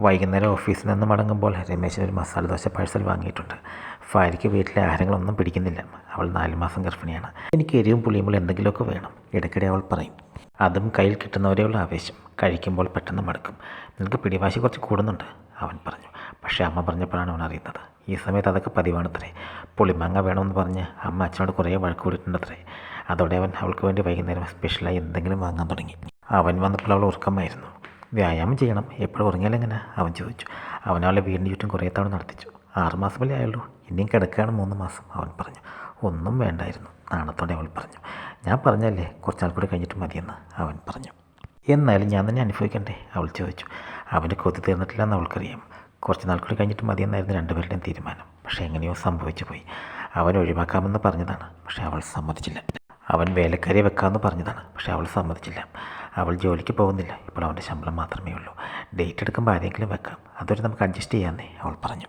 വൈകുന്നേരം ഓഫീസിൽ നിന്ന് മടങ്ങുമ്പോൾ രമേശിന് ഒരു മസാല ദോശ പാഴ്സൽ വാങ്ങിയിട്ടുണ്ട്. ഭാര്യയ്ക്ക് വീട്ടിലെ ആഹാരങ്ങളൊന്നും പിടിക്കുന്നില്ല. അവൾ നാല് മാസം ഗർഭിണിയാണ്. എനിക്ക് എരിവും പുളിയുമ്പോൾ എന്തെങ്കിലുമൊക്കെ വേണം. ഇടയ്ക്കിടെ അവൾ പറയും. അതും കയ്യിൽ കിട്ടുന്നവരെയുള്ള ആവേശം. കഴിക്കുമ്പോൾ പെട്ടെന്ന് മടക്കും. നിനക്ക് പിടിവാശി കുറച്ച് കൂടുന്നുണ്ട് അവൻ പറഞ്ഞു. പക്ഷേ അമ്മ പറഞ്ഞപ്പോഴാണ് അവൻ അറിയുന്നത്. ഈ സമയത്ത് അതൊക്കെ പതിവാണത്രേ. പുളിമാങ്ങ വേണമെന്ന് പറഞ്ഞ് അമ്മ അച്ഛനോട് കുറേ വഴക്ക് കൂടിയിട്ടുണ്ടത്രേ. അതോടെ അവൻ അവൾക്ക് വേണ്ടി വൈകുന്നേരം സ്പെഷ്യലായി എന്തെങ്കിലും വാങ്ങാൻ തുടങ്ങി. അവൻ വന്നപ്പോൾ അവൾ ഉറക്കമായിരുന്നു. വ്യായാമം ചെയ്യണം. എപ്പോഴും ഉറങ്ങിയാലെങ്ങനെ അവൻ ചോദിച്ചു. അവൻ അവളെ വീടിന് ചുറ്റും കുറേ തവണ നടത്തിച്ചു. ആറുമാസമല്ലേ ആയുള്ളൂ? ഇനിയും കിടക്കുകയാണ് മൂന്ന് മാസം അവൻ പറഞ്ഞു. ഒന്നും വേണ്ടായിരുന്നു നാണത്തോടെ അവൾ പറഞ്ഞു. ഞാൻ പറഞ്ഞല്ലേ കുറച്ചാൾ കൂടി കഴിഞ്ഞിട്ട് മതിയെന്ന് അവൻ പറഞ്ഞു. എന്നാലും ഞാൻ തന്നെ അനുഭവിക്കണ്ടേ? അവൾ ചോദിച്ചു. അവന് കൊതി തീർന്നിട്ടില്ലെന്ന് അവൾക്കറിയാം. കുറച്ച് നാൾ കൂടി കഴിഞ്ഞിട്ട് മതിയെന്നായിരുന്നു രണ്ടുപേരുടെയും തീരുമാനം. പക്ഷേ എങ്ങനെയോ സംഭവിച്ചു പോയി. അവൻ ഒഴിവാക്കാമെന്ന് പറഞ്ഞതാണ് പക്ഷേ അവൾ സമ്മതിച്ചില്ല. അവൻ വേലക്കാരിയെ വെക്കാമെന്ന് പറഞ്ഞതാണ് പക്ഷേ അവൾ സമ്മതിച്ചില്ല. അവൾ ജോലിക്ക് പോകുന്നില്ല. ഇപ്പോൾ അവന്റെ ശമ്പളം മാത്രമേ ഉള്ളൂ. ഡേറ്റ് എടുക്കുമ്പോൾ ആരെങ്കിലും വെക്കാം. അതൊരു നമുക്ക് അഡ്ജസ്റ്റ് ചെയ്യാമെന്നേ അവൾ പറഞ്ഞു.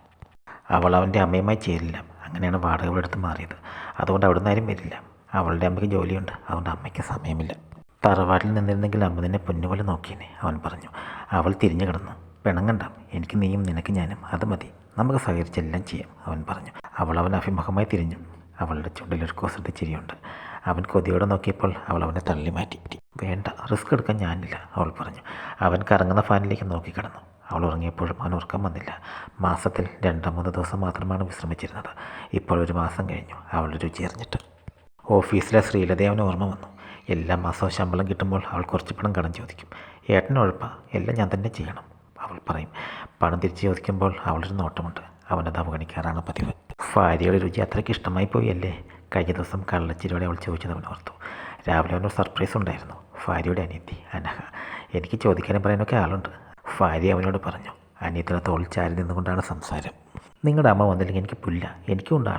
അവൾ അവന്റെ അമ്മയുമായി ചേരില്ല. അങ്ങനെയാണ് വാടക മാറിയത്. അതുകൊണ്ട് അവിടെ നിന്നാരും വരില്ല. അവളുടെ അമ്മയ്ക്ക് ജോലിയുണ്ട്. അതുകൊണ്ട് അമ്മയ്ക്ക് സമയമില്ല. തറവാട്ടിൽ നിന്നിരുന്നെങ്കിൽ അമ്മ നിന്നെ പൊന്നുപോലെ നോക്കിയേനെ അവൻ പറഞ്ഞു. അവൾ തിരിഞ്ഞു കിടന്നു. പിണങ്ങണ്ട. എനിക്ക് നീയും നിനക്ക് ഞാനും. അത് മതി. നമുക്ക് സഹകരിച്ചെല്ലാം ചെയ്യാം അവൻ പറഞ്ഞു. അവൾ അവൻ അഭിമുഖമായി തിരിഞ്ഞു. അവളുടെ ചുണ്ടിലൊരു കൊസട്ട് ചിരിയുണ്ട്. അവൻ കൊതിയോടെ നോക്കിയപ്പോൾ അവൾ അവനെ തള്ളി മാറ്റി. വേണ്ട റിസ്ക് എടുക്കാൻ ഞാനില്ല അവൾ പറഞ്ഞു. അവൻ കറങ്ങുന്ന ഫാനിലേക്ക് നോക്കിക്കിടന്നു. അവൾ ഉറങ്ങിയപ്പോഴും അവൻ ഉറക്കം വന്നില്ല. മാസത്തിൽ രണ്ടോ മൂന്ന് ദിവസം മാത്രമാണ് വിശ്രമിച്ചിരുന്നത്. ഇപ്പോൾ ഒരു മാസം കഴിഞ്ഞു അവളുടെ രുചി അറിഞ്ഞിട്ട്. ഓഫീസിലെ ശ്രീലത അവന് ഓർമ്മ വന്നു. എല്ലാ മാസവും ശമ്പളം കിട്ടുമ്പോൾ അവൾ കുറച്ച് പണം കടം ചോദിക്കും. ഏട്ടന് ഉഴപ്പാ എല്ലാം ഞാൻ തന്നെ ചെയ്യണം അവൾ പറയും. പണം തിരിച്ച് ചോദിക്കുമ്പോൾ അവളൊരു നോട്ടമുണ്ട്. അവനത് അവഗണിക്കാറാണ് പതിവ്. ഭാര്യയുടെ രുചി അത്രയ്ക്ക് ഇഷ്ടമായി പോയല്ലേ? കഴിഞ്ഞ ദിവസം കള്ളച്ചിരിയോടെ അവൾ ചോദിച്ചത് അവൻ ഓർത്തു. രാവിലെ അവനൊരു സർപ്രൈസ് ഉണ്ടായിരുന്നു. ഭാര്യയുടെ അനിയത്തി അനഹ. എനിക്ക് ചോദിക്കാനും പറയാനൊക്കെ ആളുണ്ട്. ഭാര്യ അവനോട് പറഞ്ഞു അനിയത്തിനെ തോളിൽ ചാരി നിന്നുകൊണ്ടാണ് സംസാരം. നിങ്ങളുടെ അമ്മ വന്നില്ലെങ്കിൽ എനിക്ക് പുല്ല. എനിക്കും ഉണ്ട്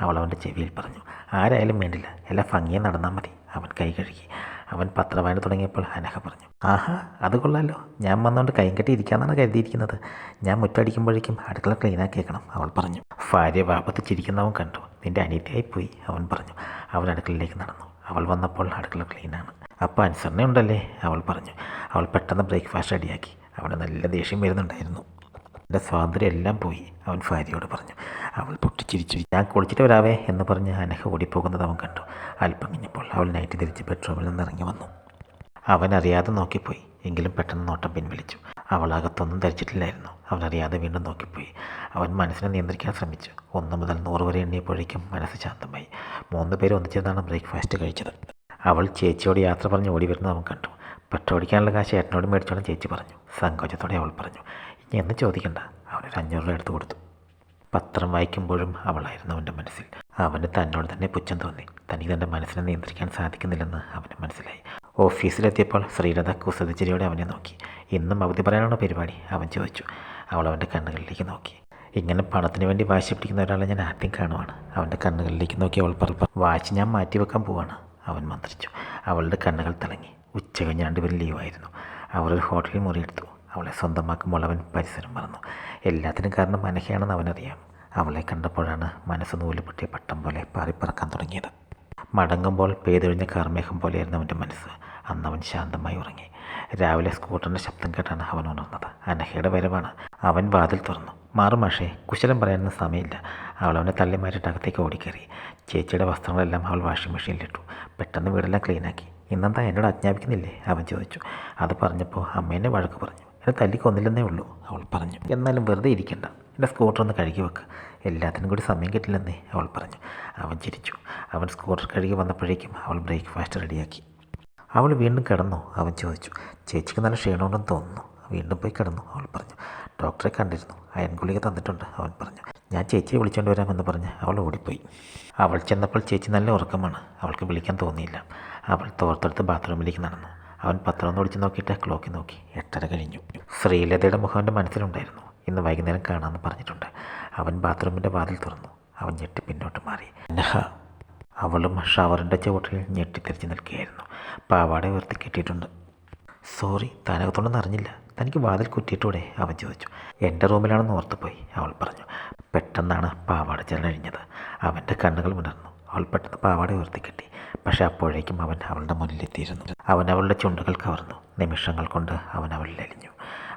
അവൾ അവന്റെ ചെവിയിൽ പറഞ്ഞു ആരായാലും വേണ്ടില്ല. എല്ലാം ഭംഗിയെ നടന്നാൽ മതി. അവൻ കൈ കഴുകി. അവൻ പത്രവായന തുടങ്ങിയപ്പോൾ അനഹ പറഞ്ഞു ആഹാ അത് കൊള്ളാമല്ലോ ഞാൻ വന്നുകൊണ്ട് കൈ കെട്ടി ഇരിക്കാമെന്നാണ് കരുതിയിരിക്കുന്നത്. ഞാൻ മുറ്റടിക്കുമ്പോഴേക്കും അടുക്കള ക്ലീനാക്കിയേക്കണം അവൾ പറഞ്ഞു. ഭാര്യ വാപത്ത് ചിരിക്കുന്നവൻ കണ്ടു. നിന്റെ അനിയത്തിയായിപ്പോയി അവൻ പറഞ്ഞു. അവൻ അടുക്കളയിലേക്ക് നടന്നു. അവൾ വന്നപ്പോൾ അടുക്കള ക്ലീനാണ്. അപ്പോൾ അനുസരണ ഉണ്ടല്ലേ അവൾ പറഞ്ഞു. അവൾ പെട്ടെന്ന് ബ്രേക്ക്ഫാസ്റ്റ് റെഡിയാക്കി. അവന് നല്ല ദേഷ്യം വരുന്നുണ്ടായിരുന്നു. എന്റെ സ്വാതന്ത്ര്യം എല്ലാം പോയി അവൻ ഭാര്യയോട് പറഞ്ഞു. അവൾ പൊട്ടിച്ചിരിച്ചു. ഞാൻ കുളിച്ചിട്ട് വരാവേ എന്ന് പറഞ്ഞ് അനഹ ഓടിപ്പോകുന്നത് അവൻ കണ്ടു. അല്പം കഴിഞ്ഞപ്പോൾ അവൾ നൈറ്റ് തിരിച്ച് ബെഡ്റൂമിൽ നിന്ന് ഇറങ്ങി വന്നു. അവൻ അറിയാതെ നോക്കിപ്പോയി. എങ്കിലും പെട്ടെന്ന് നോട്ടം പിൻവലിച്ചു. അവൾ അകത്തൊന്നും ധരിച്ചിട്ടില്ലായിരുന്നു. അവനറിയാതെ വീണ്ടും നോക്കിപ്പോയി. അവൻ മനസ്സിനെ നിയന്ത്രിക്കാൻ ശ്രമിച്ചു. ഒന്ന് മുതൽ നൂറ് വരെ എണ്ണിയപ്പോഴേക്കും മനസ്സ് ശാന്തമായി. മൂന്ന് പേര് ഒന്നിച്ചിരുന്നാണ് ബ്രേക്ക്ഫാസ്റ്റ് കഴിച്ചത്. അവൾ ചേച്ചിയോട് യാത്ര പറഞ്ഞ് ഓടി വരുന്നത് അവൻ കണ്ടു. പെട്രോടിക്കാനുള്ള കാശ് ഏട്ടനോട് മേടിച്ചോളം ചേച്ചി പറഞ്ഞു. സങ്കോചത്തോടെ അവൾ പറഞ്ഞു ഇനി എന്ന് ചോദിക്കണ്ട. അവനൊരു അഞ്ഞൂറ് രൂപ എടുത്തു കൊടുത്തു. പത്രം വായിക്കുമ്പോഴും അവളായിരുന്നു അവന്റെ മനസ്സിൽ. അവന് തന്നോട് തന്നെ പുച്ഛം തോന്നി. തനിക്ക് തന്റെ മനസ്സിനെ നിയന്ത്രിക്കാൻ സാധിക്കുന്നില്ലെന്ന് അവന് മനസ്സിലായി. ഓഫീസിലെത്തിയപ്പോൾ ശ്രീലത കുസൃതിച്ചിരിയോടെ അവനെ നോക്കി. ഇന്നും അവധി പറയാനാണോ പരിപാടി. അവൻ ചോദിച്ചു. അവൾ അവന്റെ കണ്ണുകളിലേക്ക് നോക്കി. ഇങ്ങനെ പണത്തിന് വേണ്ടി വാശി പിടിക്കുന്ന ഒരാളെ ഞാൻ ആദ്യം കാണുവാണ്. അവന്റെ കണ്ണുകളിലേക്ക് നോക്കി അവൾ പറഞ്ഞു വാശി ഞാൻ മാറ്റി വെക്കാൻ പോവാണ്. അവൻ മന്ത്രിച്ചു. അവളുടെ കണ്ണുകൾ തിളങ്ങി. ഉച്ച കഴിഞ്ഞ് രണ്ടുപേരും ലീവായിരുന്നു അവർ ഹോട്ടലിൽ മുറിയെടുത്തു. അവളെ സ്വന്തമാക്കുമ്പോൾ അവൻ പരിസരം മറന്നു. എല്ലാത്തിനും കാരണം മനഹയാണെന്ന് അവനറിയാം. അവളെ കണ്ടപ്പോഴാണ് മനസ്സ് നൂലുപൊട്ടിയ പട്ടം പോലെ പാറിപ്പറക്കാൻ തുടങ്ങിയത്. മടങ്ങുമ്പോൾ പെയ്തൊഴിഞ്ഞ കാർമേഘം പോലെയായിരുന്നു അവന്റെ മനസ്സ്. അന്ന് അവൻ ശാന്തമായി ഉറങ്ങി. രാവിലെ സ്കൂട്ടറിന്റെ ശബ്ദം കേട്ടാണ് അവൻ ഉണർന്നത്. അനഹയുടെ വരവാണ്. അവൻ വാതിൽ തുറന്നു. മാറും മാഷേ കുശലം പറയാനൊന്നും സമയമില്ല. അവൾ അവനെ തള്ളി മാറ്റിയിട്ട് അകത്തേക്ക് ചേച്ചിയുടെ വസ്ത്രങ്ങളെല്ലാം അവൾ വാഷിംഗ് മെഷീനിലിട്ടു. പെട്ടെന്ന് വീടെല്ലാം ക്ലീനാക്കി. ഇന്നെന്താ എന്നോട് അജ്ഞാപിക്കുന്നില്ലേ അവൻ ചോദിച്ചു. അത് പറഞ്ഞപ്പോൾ അമ്മേനെ വഴക്ക് പറഞ്ഞു. എന്നെ തല്ലിക്കൊന്നില്ലെന്നേ ഉള്ളൂ അവൾ പറഞ്ഞു. എന്നാലും വെറുതെ ഇരിക്കണ്ട. എന്റെ സ്കൂട്ടർ ഒന്ന് കഴുകി വെക്കുക എല്ലാത്തിനും കൂടി സമയം കിട്ടില്ലെന്നേ അവൾ പറഞ്ഞു. അവൻ ചിരിച്ചു. അവൻ സ്കൂട്ടർ കഴുകി വന്നപ്പോഴേക്കും അവൾ ബ്രേക്ക്ഫാസ്റ്റ് റെഡിയാക്കി. അവൾ വീണ്ടും കിടന്നു. അവൻ ചോദിച്ചു ചേച്ചിക്ക് നല്ല ക്ഷീണമുണ്ടെന്ന് തോന്നുന്നു. വീണ്ടും പോയി കിടന്നു അവൾ പറഞ്ഞു. ഡോക്ടറെ കണ്ടിരുന്നു. അയൻ ഗുളിക തന്നിട്ടുണ്ട് അവൻ പറഞ്ഞു. ഞാൻ ചേച്ചിയെ വിളിച്ചുകൊണ്ട് വരാമെന്ന് പറഞ്ഞ് അവൾ ഓടിപ്പോയി. അവൾ ചെന്നപ്പോൾ ചേച്ചി നല്ല ഉറക്കമാണ്. അവൾക്ക് വിളിക്കാൻ തോന്നിയില്ല. അവൾ തോർത്തെടുത്ത് ബാത്റൂമിലേക്ക് നടന്നു. അവൻ പത്രം ഒന്ന് ഒടിച്ച് നോക്കിയിട്ട് ക്ലോക്കി നോക്കി. എട്ടര കഴിഞ്ഞു. ശ്രീലതയുടെ മുഖം അവന്റെ മനസ്സിലുണ്ടായിരുന്നു. ഇന്ന് വൈകുന്നേരം കാണാമെന്ന് പറഞ്ഞിട്ടുണ്ട്. അവൻ ബാത്റൂമിന്റെ വാതിൽ തുറന്നു. അവൻ ഞെട്ടി പിന്നോട്ട് മാറി. നഹ. അവളും ഷവറിന്റെ ചുവട്ടിൽ ഞെട്ടിത്തിരിച്ച് നിൽക്കുകയായിരുന്നു. പാവാടെ ഉയർത്തി കെട്ടിയിട്ടുണ്ട്. സോറി താനകത്തോണ്ടെന്ന് അറിഞ്ഞില്ല. തനിക്ക് വാതിൽ കുറ്റിയിട്ടൂടെ? അവൻ ചോദിച്ചു. എന്റെ റൂമിലാണെന്ന് ഓർത്തുപോയി അവൾ പറഞ്ഞു. പെട്ടെന്നാണ് പാവാട ചെലഴിഞ്ഞത് അവന്റെ കണ്ണുകൾ വിടർന്നു അവൾ പെട്ടെന്ന് പാവാട ഉയർത്തി കെട്ടി. പക്ഷെ അപ്പോഴേക്കും അവൻ അവളുടെ മുന്നിലെത്തിയിരുന്നു. അവൻ അവളുടെ ചുണ്ടുകൾ കവർന്നു. നിമിഷങ്ങൾ കൊണ്ട് അവൻ അവളിൽ അലിഞ്ഞു.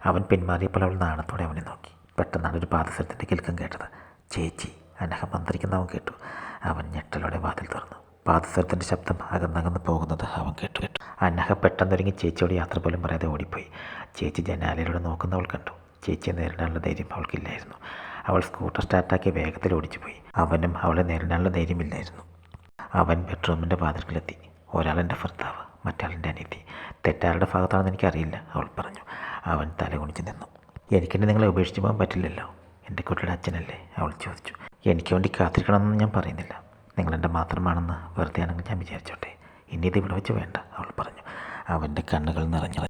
അവൻ പിന്മാറിയപ്പോൾ അവൾ നാണത്തോടെ അവനെ നോക്കി. പെട്ടെന്നാണ് ഒരു പാദസരത്തിന്റെ കിൽക്കം കേട്ടത്. ചേച്ചി അനഹ മന്ത്രിക്കുന്ന അവൻ കേട്ടു. അവൻ ഞെട്ടലോടെ വാതിൽ തുറന്നു. പാദസരത്തിന്റെ ശബ്ദം അകന്നകന്ന് പോകുന്നത് അവൻ കേട്ടു. കേട്ടു അനഹ പെട്ടെന്നൊരുങ്ങി ചേച്ചിയോട് യാത്ര പോലും പറയാതെ ഓടിപ്പോയി. ചേച്ചി ജനാലയിലൂടെ നോക്കുന്നവൾ കണ്ടു. ചേച്ചിയെ നേരിടാനുള്ള ധൈര്യം അവൾക്കില്ലായിരുന്നു. അവൾ സ്കൂട്ടർ സ്റ്റാർട്ടാക്കി വേഗത്തിൽ ഓടിച്ചു പോയി അവനും അവളെ നേരിടാനുള്ള ധൈര്യമില്ലായിരുന്നു. അവൻ ബെഡ്റൂമിന്റെ വാതിൽക്കിലെത്തി. ഒരാളെന്റെ ഭർത്താവ് മറ്റാളെന്റെ അനിയത്തി. തെറ്റാരുടെ ഭാഗത്താണെന്ന് എനിക്കറിയില്ല അവൾ പറഞ്ഞു. അവൻ തലകുണിച്ച് നിന്നു. എനിക്കെന്നെ നിങ്ങളെ ഉപേക്ഷിച്ച് പോകാൻ പറ്റില്ലല്ലോ. എന്റെ കുട്ടിയുടെ അച്ഛനല്ലേ? അവൾ ചോദിച്ചു. എനിക്ക് വേണ്ടി കാത്തിരിക്കണമെന്ന് ഞാൻ പറയുന്നില്ല. നിങ്ങളെന്റെ മാത്രമാണെന്ന് വെറുതെ ആണെങ്കിൽ ഞാൻ വിചാരിച്ചോട്ടെ. ഇനി ഇത് ഇവിടെ വെച്ച് വേണ്ട അവൾ പറഞ്ഞു. അവന്റെ കണ്ണുകൾ നിറഞ്ഞു